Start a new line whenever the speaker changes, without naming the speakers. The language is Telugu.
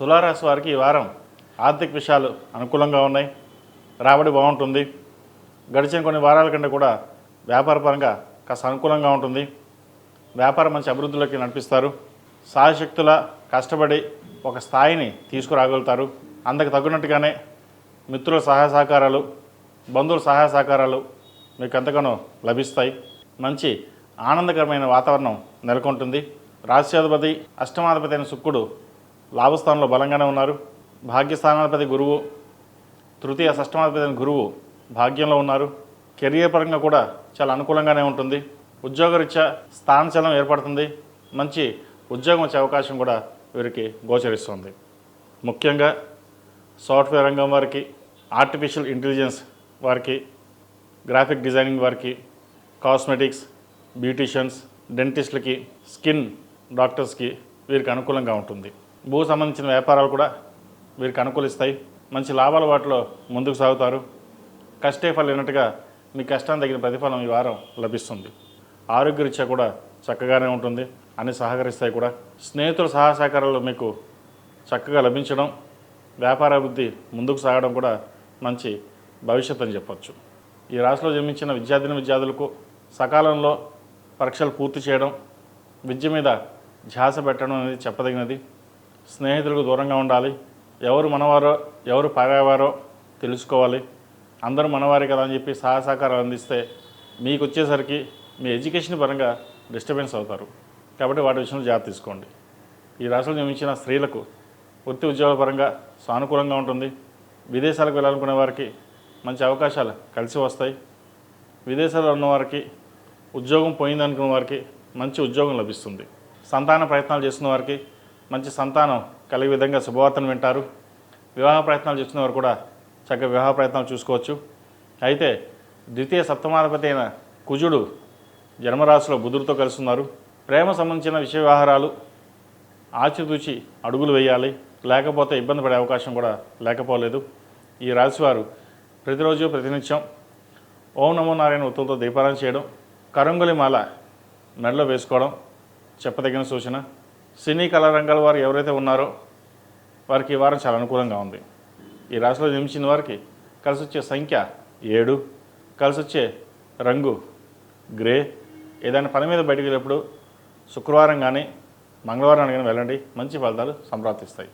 తులారాశి వారికి ఈ వారం ఆర్థిక విషయాలు అనుకూలంగా ఉన్నాయి. రాబడి బాగుంటుంది. గడిచిన కొన్ని వారాల కంటే కూడా వ్యాపార పరంగా కాస్త అనుకూలంగా ఉంటుంది. వ్యాపారం మంచి అభివృద్ధిలోకి నడిపిస్తారు. సాయశక్తుల కష్టపడి ఒక స్థాయిని తీసుకురాగలుగుతారు. అందుకు తగ్గినట్టుగానే మిత్రుల సహాయ సహకారాలు బంధువుల సహాయ సహకారాలు మీకు ఎంతగానో లభిస్తాయి. మంచి ఆనందకరమైన వాతావరణం నెలకొంటుంది. రాజ్యాధిపతి అష్టమాధిపతి అయిన శుక్రుడు లాభస్థానంలో బలంగానే ఉన్నారు. భాగ్యస్థానాధిపతి గురువు తృతీయ షష్టమాధిపతి గురువు భాగ్యంలో ఉన్నారు. కెరియర్ పరంగా కూడా చాలా అనుకూలంగానే ఉంటుంది. ఉద్యోగరీత్యా స్థానచలం ఏర్పడుతుంది. మంచి ఉద్యోగం వచ్చే అవకాశం కూడా వీరికి గోచరిస్తుంది. ముఖ్యంగా సాఫ్ట్వేర్ రంగం వారికి ఆర్టిఫిషియల్ ఇంటెలిజెన్స్ వారికి గ్రాఫిక్ డిజైనింగ్ వారికి కాస్మెటిక్స్ బ్యూటీషియన్స్ డెంటిస్ట్లకి స్కిన్ డాక్టర్స్కి వీరికి అనుకూలంగా ఉంటుంది. భూ సంబంధించిన వ్యాపారాలు కూడా వీరికి అనుకూలిస్తాయి. మంచి లాభాల వాటిలో ముందుకు సాగుతారు. కష్టే ఫలినట్టుగా మీ కష్టాన్ని తగిన ప్రతిఫలం ఈ వారం లభిస్తుంది. ఆరోగ్యరీత్యా కూడా చక్కగానే ఉంటుంది. అన్ని సహకరిస్తాయి కూడా. స్నేహితుల సహసహకారాలు సహకారాలు మీకు చక్కగా లభించడం వ్యాపారాభివృద్ధి ముందుకు సాగడం కూడా మంచి భవిష్యత్ అని చెప్పచ్చు. ఈ రాశిలో జన్మించిన విద్యార్థిని విద్యార్థులకు సకాలంలో పరీక్షలు పూర్తి చేయడం విద్య మీద ధ్యాస పెట్టడం అనేది చెప్పదగినది. స్నేహితులకు దూరంగా ఉండాలి. ఎవరు మనవారో ఎవరు పరావారో తెలుసుకోవాలి. అందరూ మనవారే కదా అని చెప్పి సహాయ సహకారాలు అందిస్తే మీకు వచ్చేసరికి మీ ఎడ్యుకేషన్ పరంగా డిస్టర్బెన్స్ అవుతారు. కాబట్టి వాటి విషయంలో జాగ్రత్త తీసుకోండి. ఈ రాష్ట్రంలో నియమించిన స్త్రీలకు వృత్తి ఉద్యోగాల పరంగా సానుకూలంగా ఉంటుంది. విదేశాలకు వెళ్ళాలనుకునే వారికి మంచి అవకాశాలు కలిసి వస్తాయి. విదేశాల్లో ఉన్నవారికి ఉద్యోగం పోయిందనుకున్న వారికి మంచి ఉద్యోగం లభిస్తుంది. సంతాన ప్రయత్నాలు చేస్తున్న వారికి మంచి సంతానం కలిగే విధంగా శుభవార్తను వింటారు. వివాహ ప్రయత్నాలు చేస్తున్న వారు కూడా చక్కగా వివాహ ప్రయత్నాలు చూసుకోవచ్చు. అయితే ద్వితీయ సప్తమాధిపతి అయిన కుజుడు జన్మరాశిలో బుధుడితో కలుస్తున్నారు. ప్రేమ సంబంధించిన విషయ వ్యవహారాలు ఆచితూచి అడుగులు వేయాలి. లేకపోతే ఇబ్బంది పడే అవకాశం కూడా లేకపోలేదు. ఈ రాశివారు ప్రతిరోజు ప్రతినిత్యం ఓం నమో నారాయణ ఉత్తులతో దీపారాయణ చేయడం కరంగులి మాల మెడలో వేసుకోవడం చెప్పదగిన సూచన. సినీ కళారంగాల వారు ఎవరైతే ఉన్నారో వారికి ఈ వారం చాలా అనుకూలంగా ఉంది. ఈ రాశిలో జన్మించిన వారికి కలిసి వచ్చే సంఖ్య ఏడు కలిసి వచ్చే రంగు గ్రే. ఏదైనా పని మీద బయటకు వెళ్ళినప్పుడు శుక్రవారం కానీ మంగళవారం కానీ వెళ్ళండి. మంచి ఫలితాలు సంప్రాప్తిస్తాయి.